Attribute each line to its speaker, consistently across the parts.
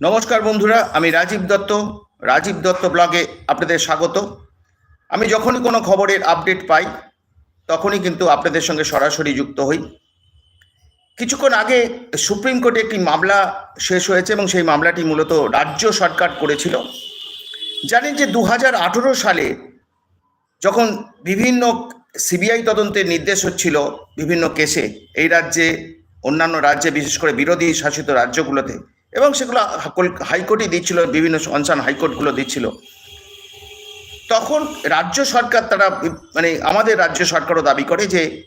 Speaker 1: নমস্কার বন্ধুরা, আমি রাজীব দত্ত রাজীব দত্ত ব্লগে আপনাদের স্বাগত। আমি যখনই কোনো খবরের আপডেট পাই, তখনই কিন্তু আপনাদের সঙ্গে সরাসরি যুক্ত হই। কিছুক্ষণ আগে সুপ্রিম কোর্টে একটি মামলা শেষ হয়েছে এবং সেই মামলাটি মূলত রাজ্য সরকার করেছিল। জানেন যে দু হাজার আঠেরো সালে যখন বিভিন্ন সিবিআই তদন্তের নির্দেশ হচ্ছিল বিভিন্ন কেসে, এই রাজ্যে, অন্যান্য রাজ্যে, বিশেষ করে বিরোধী শাসিত রাজ্যগুলোতে এবং সেগুলো হাইকোর্টই দিচ্ছিল, বিভিন্ন কনসার্ন হাইকোর্টগুলো দিচ্ছিল। তখন রাজ্য সরকার তারা মানে আমাদের রাজ্য সরকারও দাবি করে যে,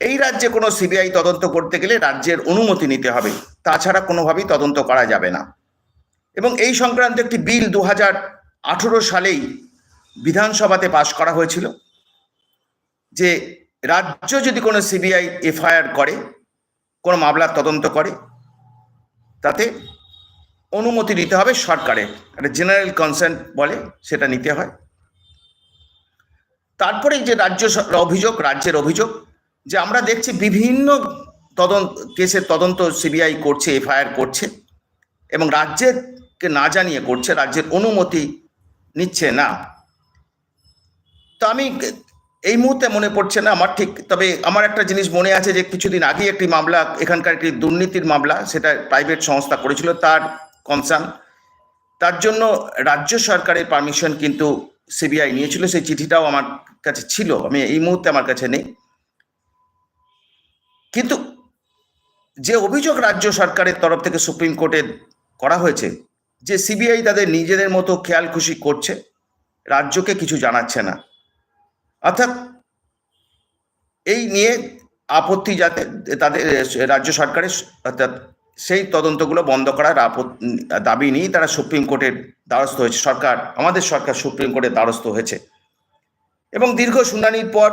Speaker 1: এই রাজ্যে কোনো সিবিআই তদন্ত করতে গেলে রাজ্যের অনুমতি নিতে হবে। তাছাড়া কোনোভাবেই তদন্ত করা যাবে না। এবং এই সংক্রান্ত একটি বিল দু হাজার আঠেরো সালেই বিধানসভাতে পাশ করা হয়েছিল যে, রাজ্য যদি কোনো সিবিআই এফআইআর করে, কোনো মামলার তদন্ত করে তাতে অনুমতি নিতে হবে সরকারের। একটা জেনারেল কনসেন্ট বলে সেটা নিতে হয়। তারপরে যে রাজ্য অভিযোগ, রাজ্যের অভিযোগ, যে আমরা দেখছি বিভিন্ন তদন্ত কেসের তদন্ত সিবিআই করছে এফআইআর করছে, এবং রাজ্যেরকে না জানিয়ে করছে, রাজ্যের অনুমতি নিচ্ছে না। তো আমি এই মুহূর্তে মনে পড়ছে না, আমার ঠিক, তবে আমার একটা জিনিস মনে আছে যে কিছুদিন আগে একটি মামলা, এখানকার একটি দুর্নীতির মামলা, সেটা প্রাইভেট সংস্থা করেছিল তার কনসার্ন তার জন্য রাজ্য সরকারের পারমিশন কিন্তু সিবিআই নিয়েছিল, সেই চিঠিটাও আমার কাছে ছিল, আমি এই মুহূর্তে আমার কাছে নেই। কিন্তু যে অভিযোগ রাজ্য সরকারের তরফ থেকে সুপ্রিম কোর্টে করা হয়েছে, যে সিবিআই তাদের নিজেদের মতো খেয়াল খুশি করছে, রাজ্যকে কিছু জানাচ্ছে না। অর্থাৎ এই নিয়ে আপত্তি যাতে তাদের, রাজ্য সরকারের অর্থাৎ সেই তদন্তগুলো বন্ধ করার দাবি নিয়েই তারা সুপ্রিম কোর্টের দ্বারস্থ হয়েছে। সরকার, আমাদের সরকার সুপ্রিম কোর্টের দ্বারস্থ হয়েছে। এবং দীর্ঘ শুনানির পর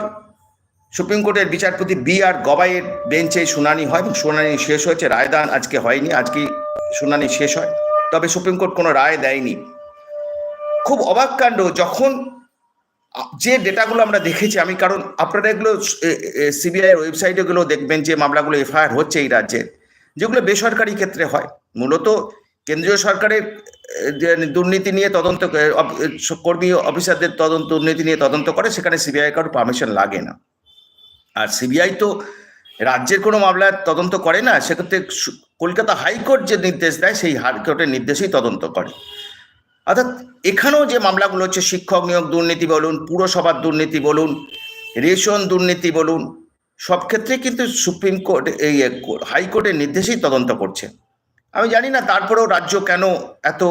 Speaker 1: সুপ্রিম কোর্টের বিচারপতি বি আর গবাইয়ের বেঞ্চে শুনানি হয় এবং শুনানি শেষ হয়েছে। রায়দান আজকে হয়নি আজকে শুনানি শেষ হয়। তবে সুপ্রিম কোর্ট কোনো রায় দেয়নি। খুব অবাক কাণ্ড, যখন যে ডেটাগুলো আমরা দেখেছি, আমি কারণ আপনারা এগুলো সিবিআই ওয়েবসাইটে গুলো দেখবেন যে মামলাগুলো এফআইআর হচ্ছে এই রাজ্যে, যেগুলো বেসরকারি ক্ষেত্রে হয়। মূলত কেন্দ্রীয় সরকারের দুর্নীতি নিয়ে তদন্ত কর্মী অফিসারদের তদন্ত, দুর্নীতি নিয়ে তদন্ত করে, সেখানে সিবিআই কারোর পারমিশন লাগে না। আর সিবিআই তো রাজ্যের কোনো মামলার তদন্ত করে না, সেক্ষেত্রে কলকাতা হাইকোর্ট যে নির্দেশ দেয়, সেই হাইকোর্টের নির্দেশেই তদন্ত করে। অর্থাৎ এখানেও যে মামলাগুলো হচ্ছে, শিক্ষক নিয়োগ দুর্নীতি বলুন, পুরসভার দুর্নীতি বলুন, রেশন দুর্নীতি বলুন, সব ক্ষেত্রে কিন্তু সুপ্রিম কোর্ট এই হাইকোর্টের নির্দেশেই তদন্ত করছে। আমি জানি না তারপরেও রাজ্য কেন এত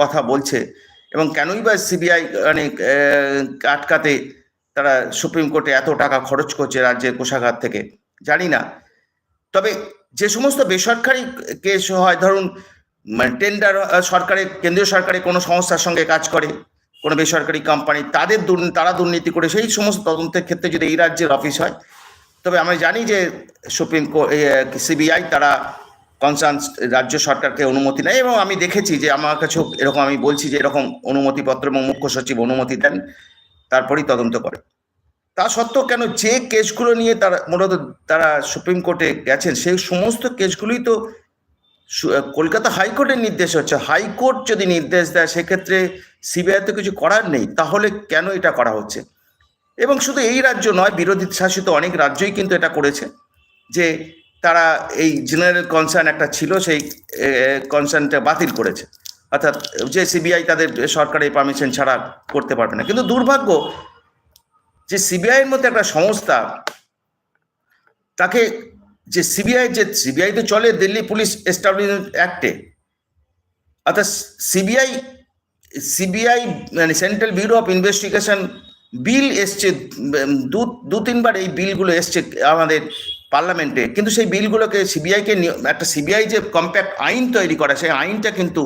Speaker 1: কথা বলছে এবং কেনই বা সিবিআই মানে আটকাতে তারা সুপ্রিম কোর্টে এত টাকা খরচ করছে রাজ্যের কোষাগার থেকে, জানি না। তবে যে সমস্ত বেসরকারি কেস হয়, ধরুন টেন্ডার সরকারের কেন্দ্রীয় সরকারের কোনো সংস্থার সঙ্গে কাজ করে, কোনো বেসরকারি কোম্পানি তাদের তারা দুর্নীতি করে, সেই সমস্ত তদন্তের ক্ষেত্রে যদি এই রাজ্যের অফিস হয়, তবে আমি জানি যে সুপ্রিম কোর্ট সিবিআই তারা কনসার্ন রাজ্য সরকারকে অনুমতি নেয় এবং আমি দেখেছি যে আমার কাছেও এরকম আমি বলছি যে এরকম অনুমতিপত্র এবং মুখ্য সচিব অনুমতি দেন, তারপরেই তদন্ত করে। তা সত্ত্বেও কেন যে কেসগুলো নিয়ে তারা মূলত তারা সুপ্রিম কোর্টে গেছেন, সেই সমস্ত কেসগুলোই তো কলকাতা হাইকোর্টের নির্দেশ হচ্ছে, হাইকোর্ট যদি নির্দেশ দেয়, সেক্ষেত্রে সিবিআই তো কিছু করার নেই, তাহলে কেন এটা করা হচ্ছে? এবং শুধু এই রাজ্য নয়, বিরোধী শাসিত অনেক রাজ্যই কিন্তু এটা করেছে, যে তারা এই জেনারেল কনসার্ন একটা ছিল, সেই কনসার্নটা বাতিল করেছে। অর্থাৎ যে সিবিআই তাদের সরকারি পারমিশন ছাড়া করতে পারবে না। কিন্তু দুর্ভাগ্য যে সিবিআইয়ের মধ্যে একটা সংস্থা, তাকে যে সিবিআই যে সিবিআই তো চলে, দিল্লি পুলিশ এস্টাবলিশমেন্ট অ্যাক্টে অর্থাৎ সিবিআই সিবিআই মানে central bureau of investigation bill এসছে দু দু তিনবার এই বিলগুলো এসছে আমাদের পার্লামেন্টে কিন্তু সেই বিলগুলোকে সিবিআইকে একটা সিবিআই যে কম্প্যাক্ট আইন তৈরি করা, সেই আইনটা কিন্তু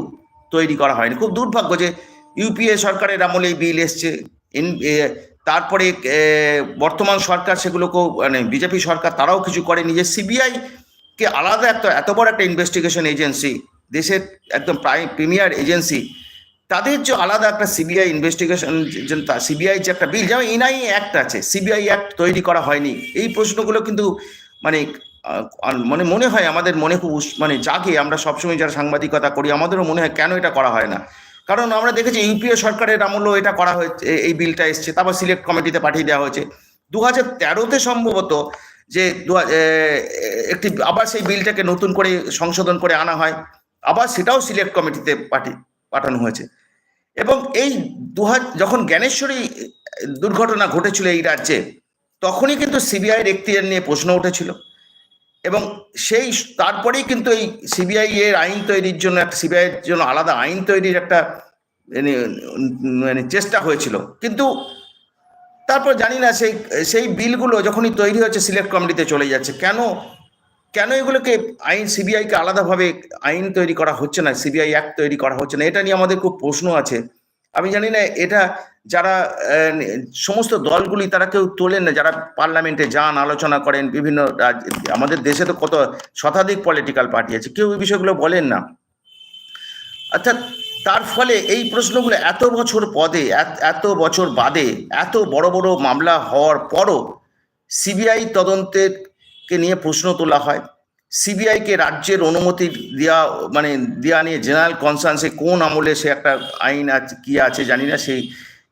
Speaker 1: তৈরি করা হয়নি। খুব দুর্ভাগ্য যে ইউপিএ সরকারের আমলে এই বিল এসছে তারপরে বর্তমান সরকার সেগুলোকেও মানে বিজেপি সরকার তারাও কিছু করেনি যে সিবিআই কে আলাদা একটা, এত বড় একটা ইনভেস্টিগেশন এজেন্সি দেশের একদম প্রাইম প্রিমিয়ার এজেন্সি তাদের যে আলাদা একটা সিবিআই ইনভেস্টিগেশন সিবিআই যে একটা বিল যেমন এনআই অ্যাক্ট আছে, সিবিআই অ্যাক্ট তৈরি করা হয়নি। এই প্রশ্নগুলো কিন্তু মানে মানে মনে হয় আমাদের মনে খুব মানে জাগে। আমরা সবসময় যারা সাংবাদিকতা করি, আমাদেরও মনে হয় কেন এটা করা হয় না। কারণ আমরা দেখেছি ইউপিএ সরকারের আমলেও এটা করা হয়েছে এই বিলটা এসছে, তারপর সিলেক্ট কমিটিতে পাঠিয়ে দেওয়া হয়েছে। দু হাজার তেরোতে সম্ভবত যে একটি, আবার সেই বিলটাকে নতুন করে সংশোধন করে আনা হয়, আবার সেটাও সিলেক্ট কমিটিতে পাঠি, পাঠানো হয়েছে। এবং এই দু যখন জ্ঞানেশ্বরী দুর্ঘটনা ঘটেছিল এই রাজ্যে, তখনই কিন্তু সিবিআইয়ের এখতিয়ার নিয়ে প্রশ্ন উঠেছিল। এবং সেই তারপরেই কিন্তু এই সিবিআই এর আইন তৈরির জন্য একটা সিবিআই এর জন্য আলাদা আইন তৈরির একটা মানে, মানে চেষ্টা হয়েছিল। কিন্তু তারপর জানি না সেই সেই বিলগুলো যখনই তৈরি হচ্ছে সিলেক্ট কমিটিতে চলে যাচ্ছে কেন কেন এগুলোকে আইন সিবিআইকে আলাদাভাবে আইন তৈরি করা হচ্ছে না সিবিআই অ্যাক্ট তৈরি করা হচ্ছে না? এটা নিয়ে আমাদের খুব প্রশ্ন আছে। আমি জানি না, এটা যারা সমস্ত দলগুলি তারা কেউ তোলেন না, যারা পার্লামেন্টে যান, আলোচনা করেন, বিভিন্ন আমাদের দেশে তো কত শতাধিক পলিটিক্যাল পার্টি আছে, কেউ এই বিষয়গুলো বলেন না। অর্থাৎ তার ফলে এই প্রশ্নগুলো এত বছর পদে এত বছর বাদে, এত বড় বড় মামলা হওয়ার পরও সিবিআই তদন্তের কে নিয়ে প্রশ্ন তোলা হয়। সিবিআইকে রাজ্যের অনুমতি দেওয়া মানে দেওয়া নিয়ে জেনারেল কনসার্নসে কোন আমলে সে একটা আইন আছে কি আছে জানি না, সেই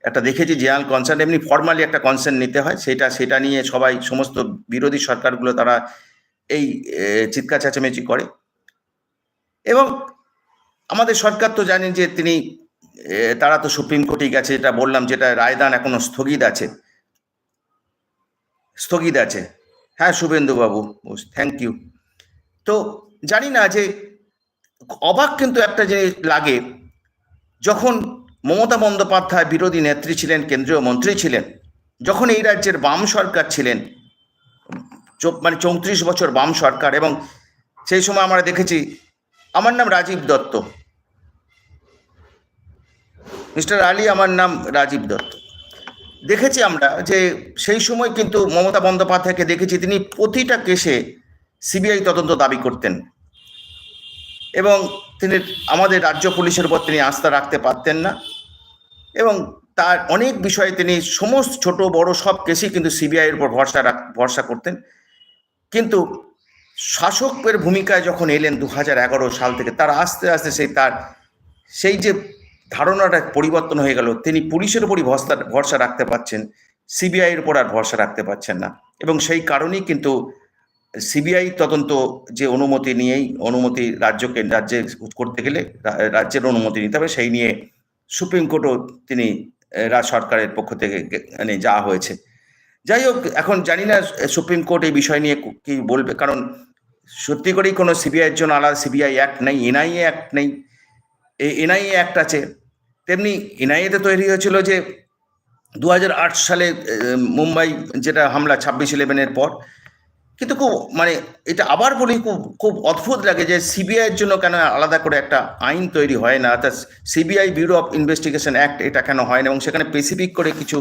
Speaker 1: একটা দেখেছি জেনারেল কনসার্ন। এমনি ফর্মালি একটা কনসার্ন নিতে হয়, সেটা সেটা নিয়ে সবাই, সমস্ত বিরোধী সরকারগুলো তারা এই চিৎকার চেঁচামেচি করে। এবং আমাদের সরকার তো জানেন যে তিনি তারা তো সুপ্রিম কোর্টে গেছে যেটা বললাম যেটা রায়দান এখনও স্থগিত আছে। স্থগিত আছে। হ্যাঁ শুভেন্দু বাবু থ্যাংক ইউ তো জানি না যে অবাক কিন্তু একটা জিনিস লাগে, যখন মমতা বন্দ্যোপাধ্যায় বিরোধী নেত্রী ছিলেন, কেন্দ্রীয় মন্ত্রী ছিলেন, যখন এই রাজ্যের বাম সরকার ছিলেন মানে চৌত্রিশ বছর বাম সরকার এবং সেই সময় আমরা দেখেছি, আমার নাম রাজীব দত্ত। মিস্টার আলী আমার নাম রাজীব দত্ত। দেখেছি আমরা যে সেই সময় কিন্তু মমতা বন্দ্যোপাধ্যায়কে দেখেছি, তিনি প্রতিটা কেসে সিবিআই তদন্ত দাবি করতেন এবং তিনি আমাদের রাজ্য পুলিশের উপর তিনি আস্থা রাখতে পারতেন না এবং তার অনেক বিষয়ে তিনি সমস্ত ছোট, বড় সব কেসেই কিন্তু সিবিআইয়ের উপর ভরসা রাখ, ভরসা করতেন। কিন্তু শাসকের ভূমিকায় যখন এলেন দু হাজার এগারো সাল থেকে, তার আস্তে আস্তে সেই তার সেই যে ধারণাটা পরিবর্তন হয়ে গেল, তিনি পুলিশের উপরই ভরসা ভরসা রাখতে পারছেন, সিবিআইয়ের উপর আর ভরসা রাখতে পারছেন না। এবং সেই কারণেই কিন্তু সিবিআই তদন্ত যে অনুমতি নিয়েই, অনুমতি রাজ্যকে, রাজ্যে করতে গেলে রাজ্যের অনুমতি নিতে হবে, সেই নিয়ে সুপ্রিম কোর্টও তিনি রাজ সরকারের পক্ষ থেকে মানে যাওয়া হয়েছে। যাই হোক, এখন জানি না, সুপ্রিম কোর্ট এই বিষয় নিয়ে কু- কি বলবে, কারণ সত্যি করেই কোনো সিবিআইয়ের জন্য আলাদা সিবিআই অ্যাক্ট নেই, এনআইএ অ্যাক্ট নেই। এই এনআইএ অ্যাক্ট আছে। তেমনি এনআইএতে তৈরি হয়েছিল যে দু হাজার আট সালে মুম্বাই যেটা হামলা, ছাব্বিশ ইলেভেনের পর কিন্তু খুব মানে এটা আবার বলি, খুব খুব অদ্ভুত লাগে যে সিবিআইয়ের জন্য কেন আলাদা করে একটা আইন তৈরি হয় না? অর্থাৎ CBI bureau of investigation act এটা কেন হয় না? এবং সেখানে স্পেসিফিক করে কিছু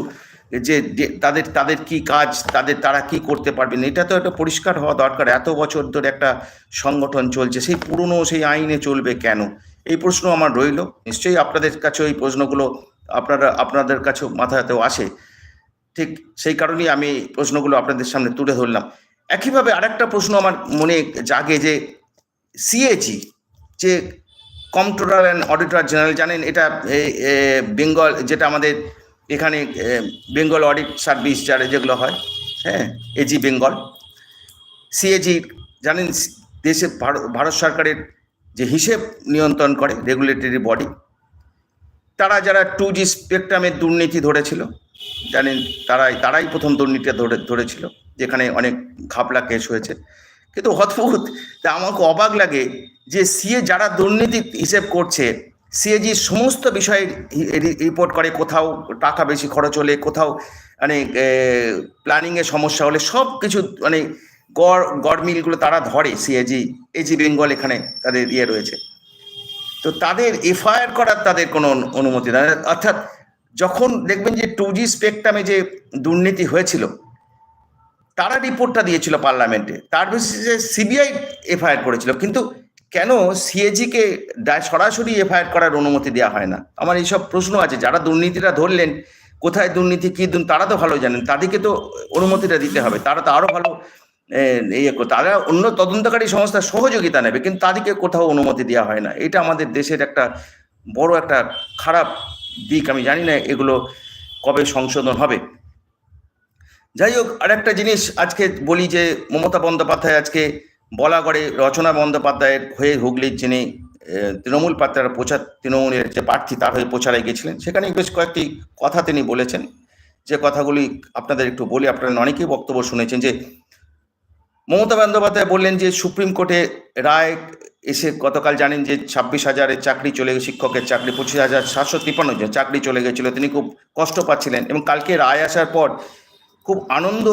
Speaker 1: যে তাদের তাদের কি কাজ, তাদের তারা কি করতে পারবেন এটা তো একটা পরিষ্কার হওয়া দরকার। এত বছর ধরে একটা সংগঠন চলছে, সেই পুরনো সেই আইনে চলবে কেন? এই প্রশ্ন আমার রইল। নিশ্চয়ই আপনাদের কাছে এই প্রশ্নগুলো আপনারা, আপনাদের কাছেও মাথাতেও আসে। ঠিক সেই কারণেই আমি প্রশ্নগুলো আপনাদের সামনে তুলে ধরলাম। একইভাবে আরেকটা প্রশ্ন আমার মনে জাগে যে সিএজি যে কম্পট্রোলার অ্যান্ড অডিটর জেনারেল জানেন এটা বেঙ্গল যেটা আমাদের এখানে বেঙ্গল অডিট সার্ভিস যারা যেগুলো হয় হ্যাঁ এজি বেঙ্গল সিএজি জানেন দেশে ভারত সরকারের যে হিসেব নিয়ন্ত্রণ করে রেগুলেটরি বডি তারা যারা টু জি স্পেকট্রামের দুর্নীতি ধরেছিল, জানেন তারাই তারাই প্রথম দুর্নীতিটা ধরে, ধরেছিল। যেখানে অনেক ঘাপলা কেস হয়েছে। কিন্তু অদ্ভুত, তা আমাকে অবাক লাগে যে সিএ যারা দুর্নীতি হিসেব করছে সিএজি সমস্ত বিষয়ে রিপোর্ট করে কোথাও টাকা বেশি খরচ হলে, কোথাও মানে প্ল্যানিংয়ের সমস্যা হলে সব কিছু মানে গড় গড় মিলগুলো তারা ধরে সিএজি এজি বেঙ্গল এখানে তাদের ইয়ে রয়েছে। তো তাদের এফআইআর করার তাদের কোনো অনুমতি অর্থাৎ যখন দেখবেন যে টু জি স্পেকট্রামে যে দুর্নীতি হয়েছিল তারা রিপোর্টটা দিয়েছিল পার্লামেন্টে। তার বেসিসে সিবিআই এফআইআর করেছিল। কিন্তু কেন সিএজিকে সরাসরি এফআইআর করার অনুমতি দেওয়া হয় না? আমার এইসব প্রশ্ন আছে। যারা দুর্নীতিটা ধরলেন, কোথায় দুর্নীতি, কী তারা তো ভালো জানেন। তাদেরকে তো অনুমতিটা দিতে হবে। তারা তো আরও ভালো ইয়ে তারা অন্য তদন্তকারী সংস্থার সহযোগিতা নেবে, কিন্তু তাদেরকে কোথাও অনুমতি দেওয়া হয় না। এটা আমাদের দেশের একটা বড় একটা খারাপ দিক। আমি জানি না এগুলো কবে সংশোধন হবে। যাই হোক, আরেকটা জিনিস আজকে বলি যে, মমতা বন্দ্যোপাধ্যায় আজকে বলাগড়ে রচনা বন্দ্যোপাধ্যায়ের হয়ে হুগলির যিনি তৃণমূল পাত্রার প্রচার, তৃণমূলের যে প্রার্থী, তার হয়ে প্রচারে গেছিলেন। সেখানে বেশ কয়েকটি কথা তিনি বলেছেন। যে কথাগুলি আপনাদের একটু বলি, আপনারা অনেকেই বক্তব্য শুনেছেন যে, মমতা বন্দ্যোপাধ্যায় বললেন যে, সুপ্রিম কোর্টে রায় এসে গতকাল জানেন যে, ছাব্বিশ হাজারের চাকরি চলে গেছে, শিক্ষকের চাকরি, পঁচিশ হাজার সাতশো তিপ্পান্ন জন চাকরি চলে গেছিল। তিনি খুব কষ্ট পাচ্ছিলেন এবং কালকে রায় আসার পর খুব আনন্দ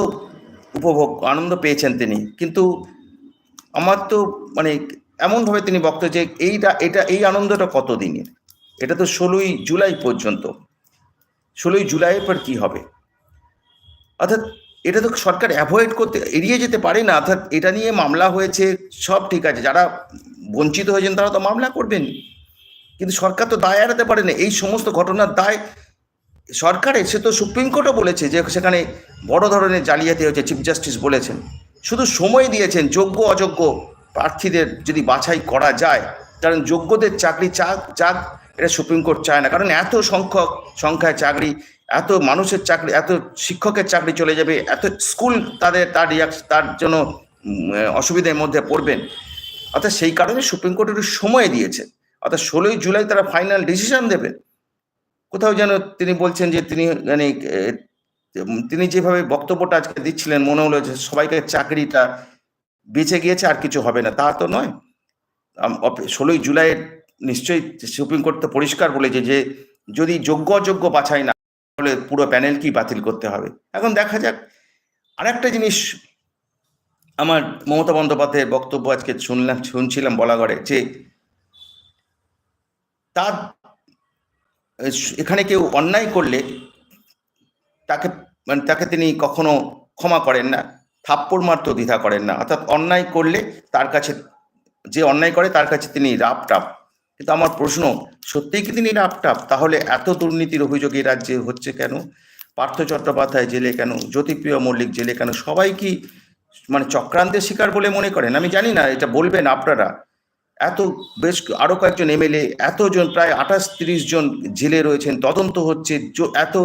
Speaker 1: উপভোগ, আনন্দ পেয়েছেন তিনি। কিন্তু আমার তো মানে এমনভাবে তিনি বক্তব্য যে এইটা, এটা, এই আনন্দটা কত দিনের এটা তো ষোলোই জুলাই পর্যন্ত। ষোলোই জুলাইয়ের পর কি হবে? অর্থাৎ এটা তো সরকার অ্যাভয়েড করতে, এড়িয়ে যেতে পারে না। অর্থাৎ এটা নিয়ে মামলা হয়েছে, সব ঠিক আছে। যারা বঞ্চিত হয়েছেন তারা তো মামলা করবেন। কিন্তু সরকার তো দায় এড়াতে পারে না এই সমস্ত ঘটনার দায় সরকারের সে তো সুপ্রিম কোর্টও বলেছে যে সেখানে বড় ধরনের জালিয়াতি হয়েছে চিফ জাস্টিস বলেছেন। শুধু সময় দিয়েছেন, যোগ্য, অযোগ্য প্রার্থীদের যদি বাছাই করা যায়, কারণ যোগ্যদের চাকরি চাক চাক, এটা সুপ্রিম কোর্ট চায় না। কারণ এত সংখ্যক সংখ্যায় চাকরি, এত মানুষের চাকরি, এত শিক্ষকের চাকরি চলে যাবে, এত স্কুল তাদের, তার তার জন্য অসুবিধার মধ্যে পড়বেন। অর্থাৎ সেই কারণে সুপ্রিম কোর্ট একটু সময় দিয়েছে। অর্থাৎ ষোলোই জুলাই তারা ফাইনাল ডিসিশন দেবেন। কোথাও যেন তিনি বলছেন যে তিনি মানে তিনি যেভাবে বক্তব্যটা আজকে দিচ্ছিলেন, মনে হলো যে সবাইকে চাকরিটা বেঁচে গিয়েছে, আর কিছু হবে না। তা তো নয়। ষোলোই জুলাই নিশ্চয়ই সুপ্রিম কোর্ট তো পরিষ্কার বলেছে যে যদি যোগ্য অযোগ্য বাছাই না তাহলে পুরো প্যানেলকেই বাতিল করতে হবে? এখন দেখা যাক। আরেকটা জিনিস আমার মমতা বন্দ্যোপাধ্যায়ের বক্তব্য আজকে শুনলাম, শুনছিলাম বলা বলাগড়ে যে তার এখানে কেউ অন্যায় করলে তাকে মানে তাকে তিনি কখনো ক্ষমা করেন না, থাপ্পড় মারতেও দ্বিধা করেন না। অর্থাৎ অন্যায় করলে তার কাছে, যে অন্যায় করে তার কাছে তিনি রাপ টাপ কিন্তু আমার প্রশ্ন, সত্যিই কি তিনি রাপ টাপ তাহলে এত দুর্নীতির অভিযোগ এই রাজ্যে হচ্ছে কেন? পার্থ চট্টোপাধ্যায় জেলে কেন? জ্যোতিপ্রিয় মল্লিক জেলে কেন? সবাই কি মানে চক্রান্তের শিকার বলে মনে করেন? আমি জানি না, এটা বলবেন আপনারা। এত বেশ আরও কয়েকজন এমএলএ, এতজন, প্রায় আঠাশ তিরিশ জন জেলে রয়েছেন, তদন্ত হচ্ছে এত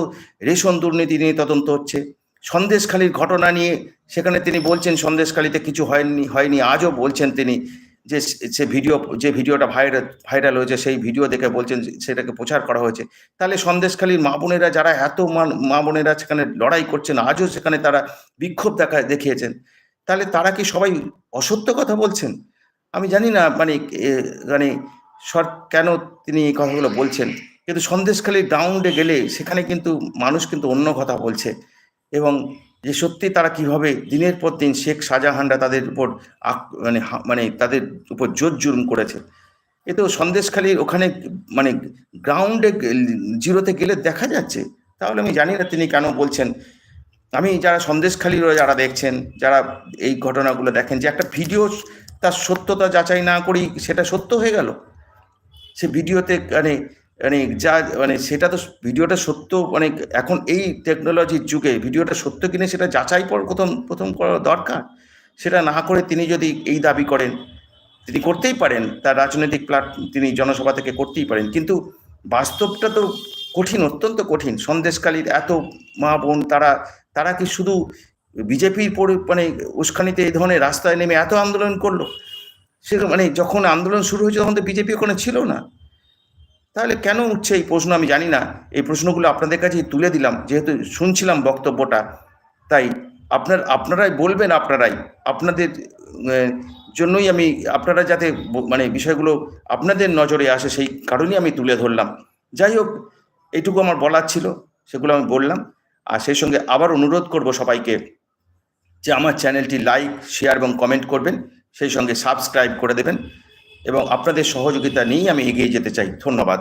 Speaker 1: রেশন দুর্নীতি নিয়ে তদন্ত হচ্ছে। সন্দেশখালির ঘটনা নিয়ে সেখানে তিনি বলছেন, সন্দেশখালিতে কিছু হয়নি হয়নি, আজও বলছেন তিনি যে সে- ভিডিও, যে ভিডিওটা ভাইরাল ভাইরাল হয়েছে, সেই ভিডিও দেখে বলছেন সেটাকে প্রচার করা হয়েছে। তাহলে সন্দেশখালীর মা বোনেরা যারা এত মা বোনেরা সেখানে লড়াই করছেন, আজও সেখানে তারা বিক্ষোভ দেখা, দেখিয়েছেন। তাহলে তারা কি সবাই অসত্য কথা বলছেন? আমি জানি না মানে মানে সর, কেন তিনি এই কথাগুলো বলছেন। কিন্তু সন্দেশখালী গ্রাউন্ডে গেলে সেখানে কিন্তু মানুষ কিন্তু অন্য কথা বলছে। এবং যে সত্যি তারা কীভাবে দিনের পর দিন শেখ শাহজাহানরা তাদের উপর মানে মানে তাদের উপর জোর জুলুম করেছে। এ তো সন্দেশখালীর ওখানে মানে গ্রাউন্ডে জিরোতে গেলে দেখা যাচ্ছে। তাহলে আমি জানি না তিনি কেন বলছেন। আমি যারা সন্দেশখালীর যারা দেখছেন, যারা এই ঘটনাগুলো দেখেন, যে একটা ভিডিও তার সত্যতা যাচাই না করি সেটা সত্য হয়ে গেল? সে ভিডিওতে মানে মানে যা মানে সেটা তো ভিডিওটা সত্য মানে এখন এই টেকনোলজির যুগে ভিডিওটা সত্য কিনা সেটা যাচাই পর প্রথম প্রথম করা দরকার। সেটা না করে তিনি যদি এই দাবি করেন, তিনি করতেই পারেন, তার রাজনৈতিক প্লাট, তিনি জনসভা থেকে করতেই পারেন। কিন্তু বাস্তবটা তো কঠিন, অত্যন্ত কঠিন। সন্দেশকালীর এত মা বোন, তারা তারা কি শুধু বিজেপির পরে মানে উস্কানিতে এই ধরনের রাস্তায় নেমে এত আন্দোলন করল, সে মানে যখন আন্দোলন শুরু হয়েছে তখন তো বিজেপি ওখানে ছিল না। তাহলে কেন উঠছে এই প্রশ্ন আমি জানি না। এই প্রশ্নগুলো আপনাদের কাছে তুলে দিলাম, যেহেতু শুনছিলাম বক্তব্যটা। তাই আপনার, আপনারাই বলবেন আপনারাই। আপনাদের জন্যই আমি, আপনারা যাতে মানে বিষয়গুলো আপনাদের নজরে আসে সেই কারণেই আমি তুলে ধরলাম। যাই হোক এইটুকু আমার বলার ছিল, সেগুলো আমি বললাম। আর সেই সঙ্গে আবার অনুরোধ করব সবাইকে যে আমার চ্যানেলটি লাইক, শেয়ার এবং কমেন্ট করবেন, সেই সঙ্গে সাবস্ক্রাইব করে দেবেন এবং আপনাদের সহযোগিতা নিয়েই আমি এগিয়ে যেতে চাই। ধন্যবাদ।